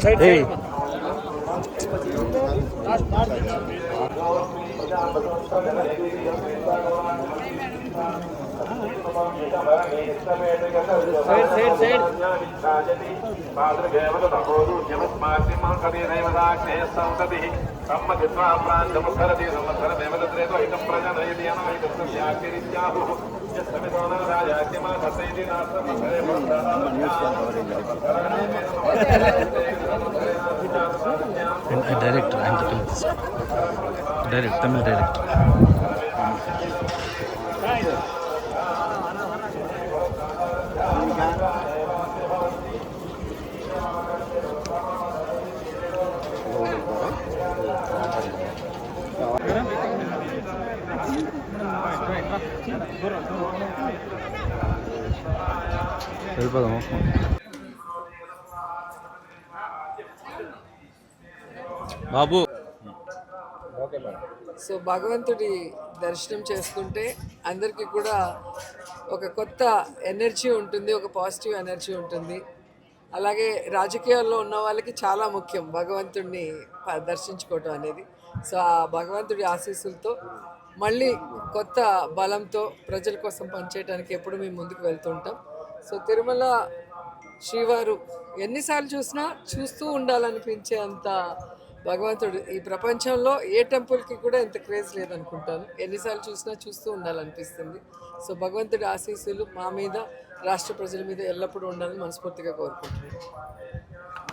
Chhath director, I'm the director, Tamil director. వెళ్ళిపోదాము బాబు. So భగవంతుడి దర్శనం చేసుకుంటే అందరికీ కూడా ఒక కొత్త ఎనర్జీ ఉంటుంది ఒక పాజిటివ్ ఎనర్జీ ఉంటుంది. అలాగే రాజకీయాల్లో ఉన్న వాళ్ళకి చాలా ముఖ్యం భగవంతుడిని దర్శించుకోవటం అనేది. సో ఆ భగవంతుడి ఆశీస్సులతో మళ్ళీ కొత్త బలంతో ప్రజల కోసం పనిచేయడానికి ఎప్పుడు మేము ముందుకు వెళ్తుంటాం. సో తిరుమల శ్రీవారు ఎన్నిసార్లు చూసినా చూస్తూ ఉండాలనిపించే అంత భగవంతుడు ఈ ప్రపంచంలో ఏ టెంపుల్కి కూడా ఇంత క్రేజ్ లేదనుకుంటాను. ఎన్నిసార్లు చూసినా చూస్తూ ఉండాలనిపిస్తుంది. సో భగవంతుడి ఆశీస్సులు మా మీద రాష్ట్ర ప్రజల మీద ఎల్లప్పుడూ ఉండాలని మనస్ఫూర్తిగా కోరుకుంటున్నాను.